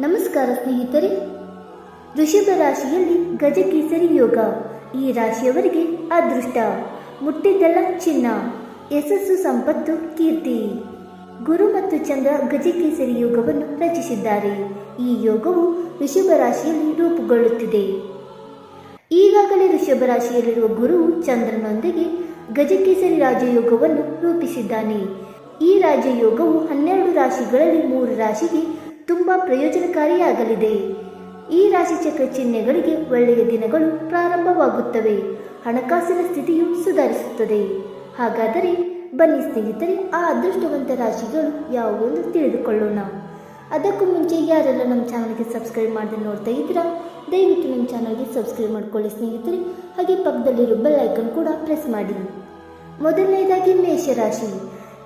ನಮಸ್ಕಾರ ಸ್ನೇಹಿತರೆ. ವೃಷಭ ರಾಶಿಯಲ್ಲಿ ಗಜಕೇಸರಿ ಯೋಗ. ಈ ರಾಶಿಯವರಿಗೆ ಅದೃಷ್ಟ. ಮುಟ್ಟಿದ್ದೆಲ್ಲ ಚಿನ್ನ. ಯಶಸ್ಸು ಸಂಪತ್ತು ಕೀರ್ತಿ. ಗುರು ಮತ್ತು ಚಂದ್ರ ಗಜಕೇಸರಿ ಯೋಗವನ್ನು ರಚಿಸಿದ್ದಾರೆ. ಈ ಯೋಗವು ವೃಷಭ ರಾಶಿಯಲ್ಲಿ ರೂಪುಗೊಳ್ಳುತ್ತಿದೆ. ಈಗಾಗಲೇ ವೃಷಭ ರಾಶಿಯಲ್ಲಿರುವ ಗುರು ಚಂದ್ರನೊಂದಿಗೆ ಗಜಕೇಸರಿ ರಾಜಯೋಗವನ್ನು ರೂಪಿಸಿದ್ದಾನೆ. ಈ ರಾಜಯೋಗವು ಹನ್ನೆರಡು ರಾಶಿಗಳಲ್ಲಿ ಮೂರು ರಾಶಿಗೆ ತುಂಬಾ ಪ್ರಯೋಜನಕಾರಿಯಾಗಲಿದೆ. ಈ ರಾಶಿಚಕ್ರ ಚಿಹ್ನೆಗಳಿಗೆ ಒಳ್ಳೆಯ ದಿನಗಳು ಪ್ರಾರಂಭವಾಗುತ್ತವೆ. ಹಣಕಾಸಿನ ಸ್ಥಿತಿಯು ಸುಧಾರಿಸುತ್ತದೆ. ಹಾಗಾದರೆ ಬನ್ನಿ ಸ್ನೇಹಿತರೆ, ಆ ಅದೃಷ್ಟವಂತ ರಾಶಿಗಳು ಯಾವುವು ಎಂದು ತಿಳಿದುಕೊಳ್ಳೋಣ. ಅದಕ್ಕೂ ಮುಂಚೆ ಯಾರೆಲ್ಲ ನಮ್ಮ ಚಾನಲ್ಗೆ ಸಬ್ಸ್ಕ್ರೈಬ್ ಮಾಡದೆ ನೋಡ್ತಾ ಇದ್ದೀರಾ, ದಯವಿಟ್ಟು ನಮ್ಮ ಚಾನಲ್ಗೆ ಸಬ್ಸ್ಕ್ರೈಬ್ ಮಾಡ್ಕೊಳ್ಳಿ ಸ್ನೇಹಿತರೆ. ಹಾಗೆ ಪಕ್ಕದಲ್ಲಿರೋ ಬೆಲ್ ಐಕನ್ ಕೂಡ ಪ್ರೆಸ್ ಮಾಡಿ. ಮೊದಲನೇದಾಗಿ ಮೇಷರಾಶಿ.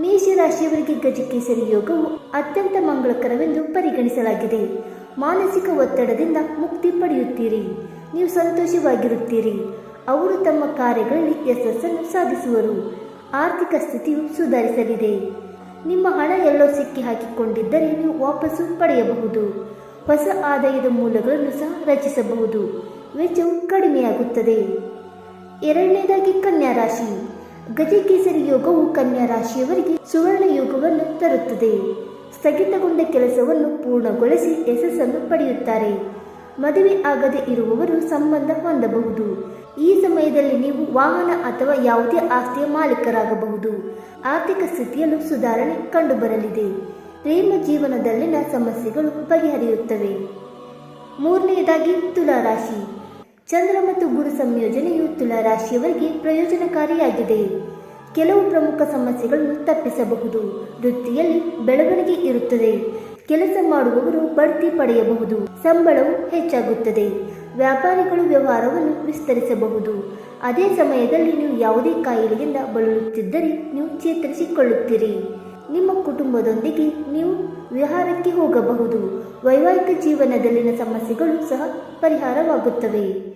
ಮೇಷರಾಶಿಯವರಿಗೆ ಗಜಕೇಸರಿ ಯೋಗವು ಅತ್ಯಂತ ಮಂಗಳಕರವೆಂದು ಪರಿಗಣಿಸಲಾಗಿದೆ. ಮಾನಸಿಕ ಒತ್ತಡದಿಂದ ಮುಕ್ತಿ ಪಡೆಯುತ್ತೀರಿ. ನೀವು ಸಂತೋಷವಾಗಿರುತ್ತೀರಿ. ಅವರು ತಮ್ಮ ಕಾರ್ಯಗಳಲ್ಲಿ ಯಶಸ್ಸನ್ನು ಸಾಧಿಸುವರು. ಆರ್ಥಿಕ ಸ್ಥಿತಿಯು ಸುಧಾರಿಸಲಿದೆ. ನಿಮ್ಮ ಹಣ ಎಲ್ಲೋ ಸಿಕ್ಕಿ ಹಾಕಿಕೊಂಡಿದ್ದರೆ ನೀವು ವಾಪಸ್ಸು ಪಡೆಯಬಹುದು. ಹೊಸ ಆದಾಯದ ಮೂಲಗಳನ್ನು ಸಹ ರಚಿಸಬಹುದು. ವೆಚ್ಚವು ಕಡಿಮೆಯಾಗುತ್ತದೆ. ಎರಡನೇದಾಗಿ ಕನ್ಯಾ ರಾಶಿ ಗಜಕೇಸರಿ ಯೋಗವು ಕನ್ಯಾ ರಾಶಿಯವರಿಗೆ ಸುವರ್ಣ ಯೋಗವನ್ನು ತರುತ್ತದೆ. ಸ್ಥಗಿತಗೊಂಡ ಕೆಲಸವನ್ನು ಪೂರ್ಣಗೊಳಿಸಿ ಯಶಸ್ಸನ್ನು ಪಡೆಯುತ್ತಾರೆ. ಮದುವೆ ಆಗದೆ ಇರುವವರು ಸಂಬಂಧ ಹೊಂದಬಹುದು. ಈ ಸಮಯದಲ್ಲಿ ನೀವು ವಾಹನ ಅಥವಾ ಯಾವುದೇ ಆಸ್ತಿಯ ಮಾಲೀಕರಾಗಬಹುದು. ಆರ್ಥಿಕ ಸ್ಥಿತಿಯಲ್ಲೂ ಸುಧಾರಣೆ ಕಂಡುಬರಲಿದೆ. ಪ್ರೇಮ ಜೀವನದಲ್ಲಿನ ಸಮಸ್ಯೆಗಳು ಬಗೆಹರಿಯುತ್ತವೆ. ಮೂರನೆಯದಾಗಿ ತುಲಾ ರಾಶಿ. ಚಂದ್ರ ಮತ್ತು ಗುರು ಸಂಯೋಜನೆಯು ತುಲಾರಾಶಿಯವರಿಗೆ ಪ್ರಯೋಜನಕಾರಿಯಾಗಿದೆ. ಕೆಲವು ಪ್ರಮುಖ ಸಮಸ್ಯೆಗಳನ್ನು ತಪ್ಪಿಸಬಹುದು. ವೃತ್ತಿಯಲ್ಲಿ ಬೆಳವಣಿಗೆ ಇರುತ್ತದೆ. ಕೆಲಸ ಮಾಡುವವರು ಬಡ್ತಿ ಪಡೆಯಬಹುದು. ಸಂಬಳವು ಹೆಚ್ಚಾಗುತ್ತದೆ. ವ್ಯಾಪಾರಿಗಳು ವ್ಯವಹಾರವನ್ನು ವಿಸ್ತರಿಸಬಹುದು. ಅದೇ ಸಮಯದಲ್ಲಿ ನೀವು ಯಾವುದೇ ಕಾಯಿಲೆಯಿಂದ ಬಳಲುತ್ತಿದ್ದರೆ ನೀವು ಚೇತರಿಸಿಕೊಳ್ಳುತ್ತೀರಿ. ನಿಮ್ಮ ಕುಟುಂಬದೊಂದಿಗೆ ನೀವು ವಿಹಾರಕ್ಕೆ ಹೋಗಬಹುದು. ವೈವಾಹಿಕ ಜೀವನದಲ್ಲಿನ ಸಮಸ್ಯೆಗಳು ಸಹ ಪರಿಹಾರವಾಗುತ್ತವೆ.